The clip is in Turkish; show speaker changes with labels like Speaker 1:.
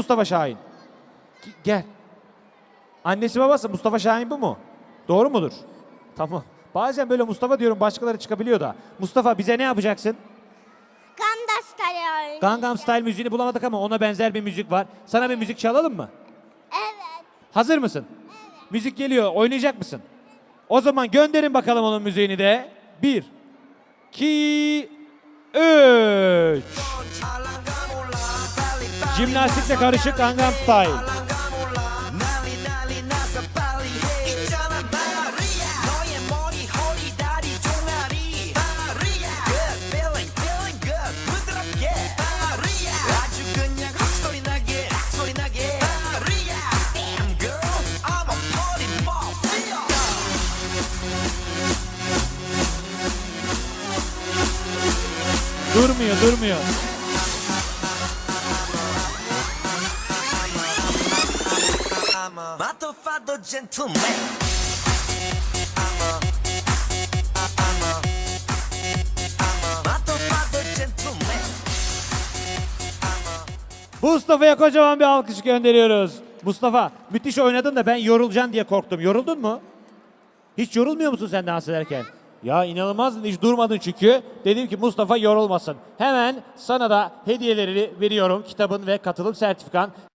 Speaker 1: Mustafa Şahin? Gel. Annesi babası Mustafa Şahin bu mu? Doğru mudur? Tamam. Bazen böyle Mustafa diyorum başkaları çıkabiliyor da. Mustafa bize ne yapacaksın?
Speaker 2: Gamda Style oyun.
Speaker 1: Gangnam Style müziğini bulamadık ama ona benzer bir müzik var. Sana bir müzik çalalım mı?
Speaker 2: Evet.
Speaker 1: Hazır mısın? Müzik geliyor. Oynayacak mısın? O zaman gönderin bakalım onun müziğini de. Bir, iki, üç. Jimnastikle karışık Gangnam Style. Durmuyor, durmuyor.
Speaker 3: A motherfucker gentleman. I'm a, I'm a, I'm a motherfucker gentleman.
Speaker 1: Mustafa'ya kocaman bir alkış gönderiyoruz. Mustafa müthiş oynadın da ben yorulacaksın diye korktum. Yoruldun mu? Hiç yorulmuyor musun sen dans ederken? Ya inanılmazdın hiç durmadın çünkü. Dedim ki Mustafa yorulmasın. Hemen sana da hediyeleri veriyorum. Kitabın ve katılım sertifikan.